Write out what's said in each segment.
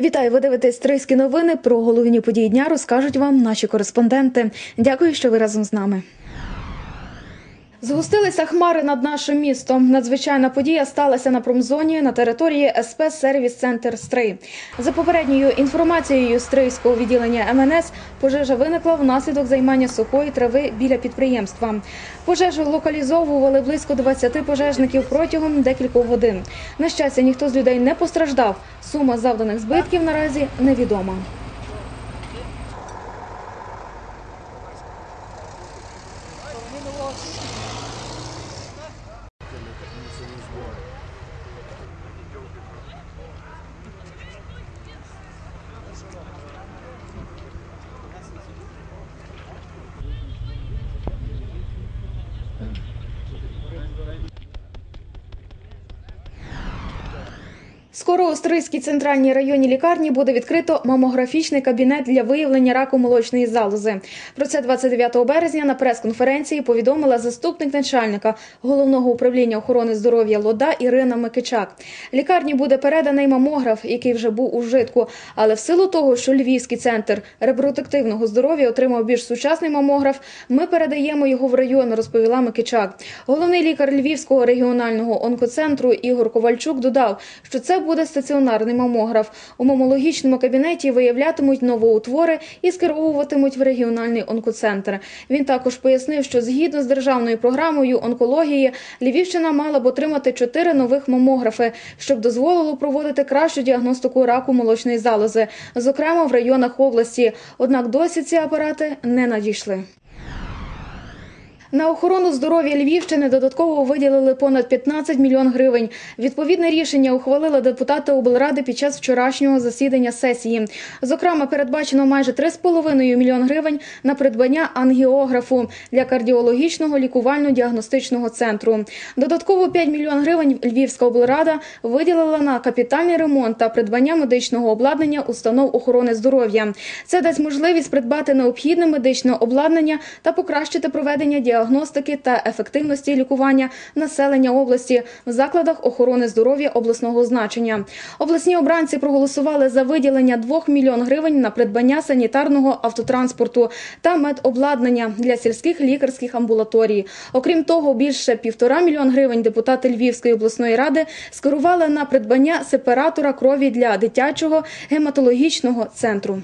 Вітаю, ви дивитесь Трийські новини. Про головні події дня розкажуть вам наші кореспонденти. Дякую, що ви разом з нами. Згустилися хмари над нашим містом. Надзвичайна подія сталася на промзоні на території СП Сервіс Центр Стрий. За попередньою інформацією Стрийського відділення МНС, пожежа виникла внаслідок займання сухої трави біля підприємства. Пожежу локалізовували близько 20 пожежників протягом декількох годин. На щастя, ніхто з людей не постраждав. Сума завданих збитків наразі невідома. Скоро у Стрийській центральній районній лікарні буде відкрито мамографічний кабінет для виявлення раку молочної залози. Про це 29 березня на прес-конференції повідомила заступник начальника головного управління охорони здоров'я Лода Ірина Микичак. Лікарні буде переданий мамограф, який вже був у житку. Але в силу того, що Львівський центр репродуктивного здоров'я отримав більш сучасний мамограф, ми передаємо його в район, розповіла Микичак. Головний лікар Львівського регіонального онкоцентру Ігор Ковальчук додав, що це буде стаціонарний мамограф. У мамологічному кабінеті виявлятимуть новоутвори і скеровуватимуть в регіональний онкоцентр. Він також пояснив, що згідно з державною програмою онкології Львівщина мала б отримати чотири нових мамографи, щоб дозволило проводити кращу діагностику раку молочної залози, зокрема в районах області. Однак досі ці апарати не надійшли. На охорону здоров'я Львівщини додатково виділили понад 15 мільйон гривень. Відповідне рішення ухвалили депутати облради під час вчорашнього засідання сесії. Зокрема, передбачено майже 3,5 мільйон гривень на придбання ангіографу для кардіологічного лікувально-діагностичного центру. Додатково 5 мільйон гривень Львівська облрада виділила на капітальний ремонт та придбання медичного обладнання установ охорони здоров'я. Це дасть можливість придбати необхідне медичне обладнання та покращити проведення діагностики діагностики та ефективності лікування населення області в закладах охорони здоров'я обласного значення. Обласні обранці проголосували за виділення 2 мільйон гривень на придбання санітарного автотранспорту та медобладнання для сільських лікарських амбулаторій. Окрім того, більше півтора мільйон гривень депутати Львівської обласної ради скерували на придбання сепаратора крові для дитячого гематологічного центру.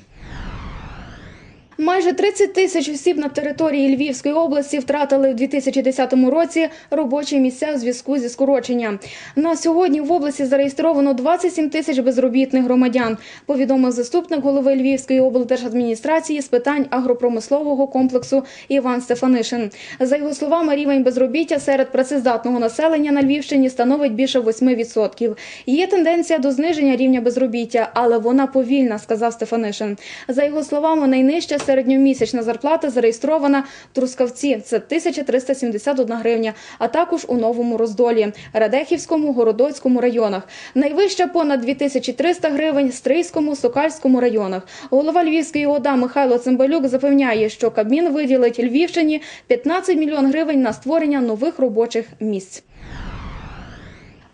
Майже 30 тисяч осіб на території Львівської області втратили у 2010 році робочі місця у зв'язку зі скороченням. На сьогодні в області зареєстровано 27 тисяч безробітних громадян. Повідомив заступник голови Львівської облдержадміністрації з питань агропромислового комплексу Іван Стефанишин. За його словами, рівень безробіття серед працездатного населення на Львівщині становить більше 8%. Є тенденція до зниження рівня безробіття, але вона повільна, сказав Стефанишин. За його словами, найнижча середньомісячна зарплата зареєстрована Трускавці. Це 1371 гривня, а також у Новому Роздолі, Радехівському, Городоцькому районах. Найвища понад 2300 гривень Стрийському, Сокальському районах. Голова Львівської ОДА Михайло Цимбалюк запевняє, що Кабмін виділить Львівщині 15 мільйон гривень на створення нових робочих місць.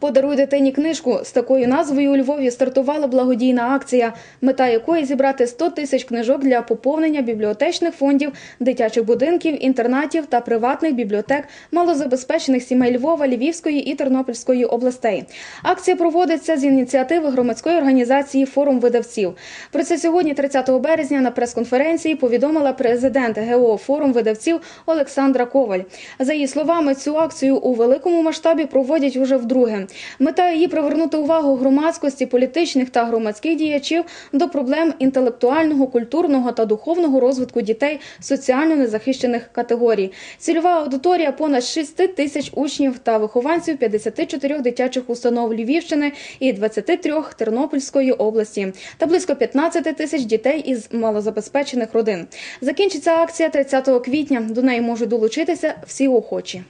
Подаруй дитині книжку з такою назвою у Львові стартувала благодійна акція, мета якої зібрати 100 тисяч книжок для поповнення бібліотечних фондів, дитячих будинків, інтернатів та приватних бібліотек малозабезпечених сімей Львова, Львівської і Тернопільської областей. Акція проводиться з ініціативи громадської організації Форум видавців. Про це сьогодні, 30 березня, на прес-конференції повідомила президент ГО Форум видавців Олександра Коваль. За її словами, цю акцію у великому масштабі проводять уже вдруге. Мета її привернути увагу громадськості, політичних та громадських діячів до проблем інтелектуального, культурного та духовного розвитку дітей соціально незахищених категорій. Цільова аудиторія понад 6 тисяч учнів та вихованців 54 дитячих установ Львівщини і 23 Тернопільської області та близько 15 тисяч дітей із малозабезпечених родин. Закінчиться акція 30 квітня. До неї можуть долучитися всі охочі.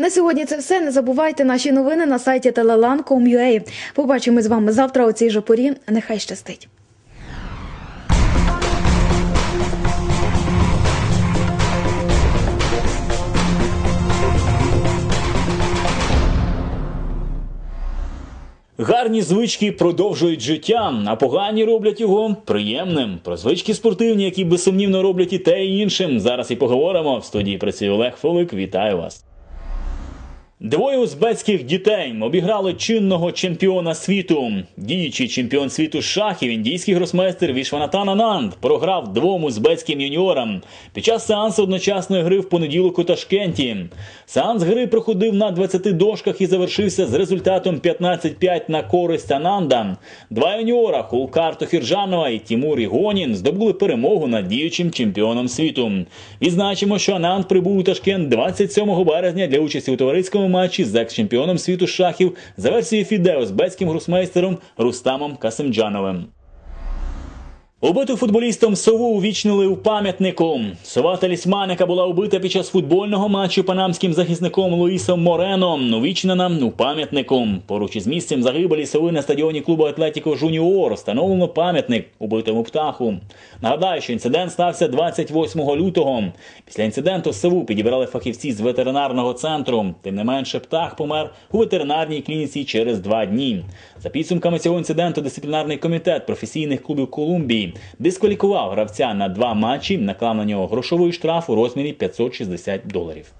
На сьогодні це все. Не забувайте наші новини на сайті telelan.com.ua. Побачимо з вами завтра у цій же порі. Нехай щастить. Гарні звички продовжують життя, а погані роблять його приємним. Про звички спортивні, які безсумнівно роблять і те і іншим. Зараз і поговоримо. В студії працює Олег Фолик. Вітаю вас. Двоє узбецьких дітей обіграли чинного чемпіона світу. Діючий чемпіон світу шахів, індійський гросмейстер Вішванатан Ананд програв двом узбецьким юніорам під час сеансу одночасної гри в понеділок у Ташкенті. Сеанс гри проходив на 20 дошках і завершився з результатом 15-5 на користь Ананда. Два юніора Хулкар Тохіржанова і Тімур Ігонін здобули перемогу над діючим чемпіоном світу. Відзначимо, що Ананд прибув у Ташкент 27 березня для участі у товариському матчі з екс-чемпіоном світу шахів за версією Фіде узбецьким грусмейстером Рустамом Касимджановим. Убиту футболістом сову увічнили у пам'ятнику. Сова талісманика була убита під час футбольного матчу панамським захисником Луїсом Морено. Увічнена у пам'ятнику. Поруч із місцем загибелі сови на стадіоні клубу Атлетіко Жуніор встановлено пам'ятник убитому птаху. Нагадаю, що інцидент стався 28 лютого. Після інциденту сову підібрали фахівці з ветеринарного центру. Тим не менше, птах помер у ветеринарній клініці через два дні. За підсумками цього інциденту дисциплінарний комітет професійних клубів Колумбії дисквалікував гравця на два матчі, наклав на нього грошовий штраф у розмірі 560 доларів.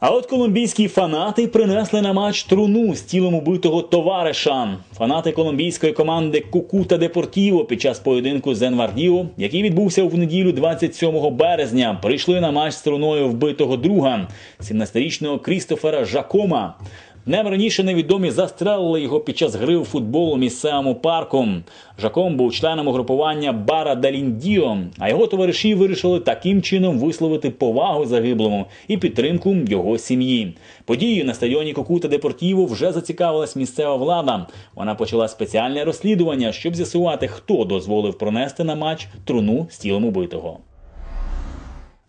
А от колумбійські фанати принесли на матч труну з тілом убитого товариша. Фанати колумбійської команди Кукута Депортіво під час поєдинку з Енвардіо, який відбувся в неділю 27 березня, прийшли на матч з труною вбитого друга, 17-річного Крістофера Жакома. Днем раніше невідомі застрелили його під час гри у футбол місцевому парку. Жаком був членом угрупування Бара Даліндіо, а його товариші вирішили таким чином висловити повагу загиблому і підтримку його сім'ї. Подією на стадіоні Кокута Депортіво вже зацікавилась місцева влада. Вона почала спеціальне розслідування, щоб з'ясувати, хто дозволив пронести на матч труну з тілом убитого.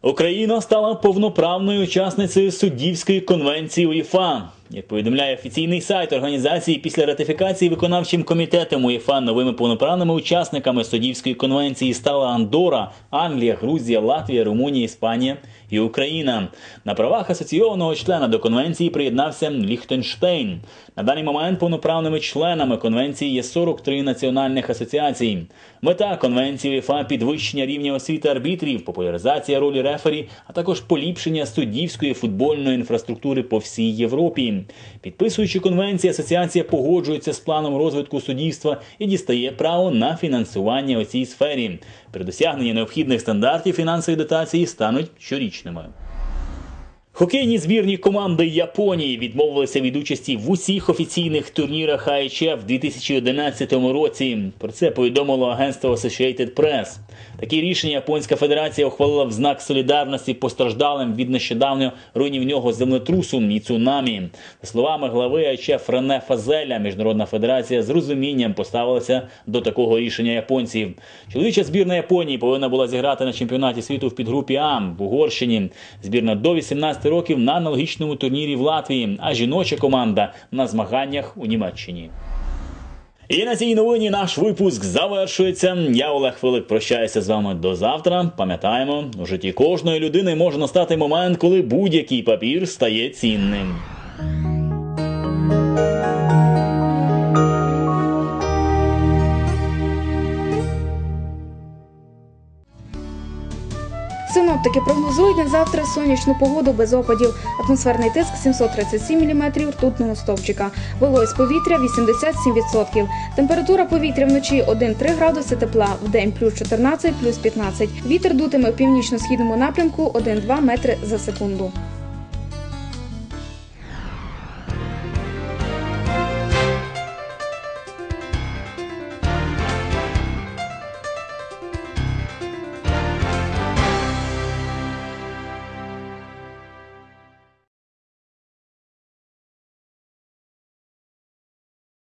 Україна стала повноправною учасницею суддівської конвенції УЄФА. Як повідомляє офіційний сайт організації після ратифікації виконавчим комітетом УЄФА новими повноправними учасниками суддівської конвенції стала Андора, Англія, Грузія, Латвія, Румунія, Іспанія і Україна. На правах асоційованого члена до конвенції приєднався Ліхтенштейн. На даний момент повноправними членами конвенції є 43 національних асоціацій. Мета конвенції УЄФА – підвищення рівня освіти арбітрів, популяризація ролі рефері, а також поліпшення суддівської футбольної інфраструктури по всій Європі. Підписуючи конвенцію, асоціація погоджується з планом розвитку суддівства і дістає право на фінансування у цій сфері. При досягненні необхідних стандартів фінансові дотації стануть щорічними. Хокейні збірні команди Японії відмовилися від участі в усіх офіційних турнірах АХФ в 2011 році. Про це повідомило агентство Associated Press. Такі рішення Японська Федерація ухвалила в знак солідарності постраждалим від нещодавнього руйнівного землетрусу і цунамі. За словами глави АХФ Рене Фазеля, Міжнародна федерація з розумінням поставилася до такого рішення японців. Чоловіча збірна Японії повинна була зіграти на чемпіонаті світу в підгрупі А в Угорщині. Збірна до 18 років на аналогічному турнірі в Латвії, а жіноча команда на змаганнях у Німеччині. І на цій новині наш випуск завершується. Я Олег Филип прощаюся з вами до завтра. Пам'ятаємо, у житті кожної людини може настати момент, коли будь-який папір стає цінним. Синоптики прогнозують на завтра сонячну погоду без опадів. Атмосферний тиск 737 мм ртутного стовпчика. Вологість повітря 87%. Температура повітря вночі 1-3 градуси тепла, вдень плюс 14, плюс 15. Вітер дутиме в північно-східному напрямку 1-2 метри за секунду.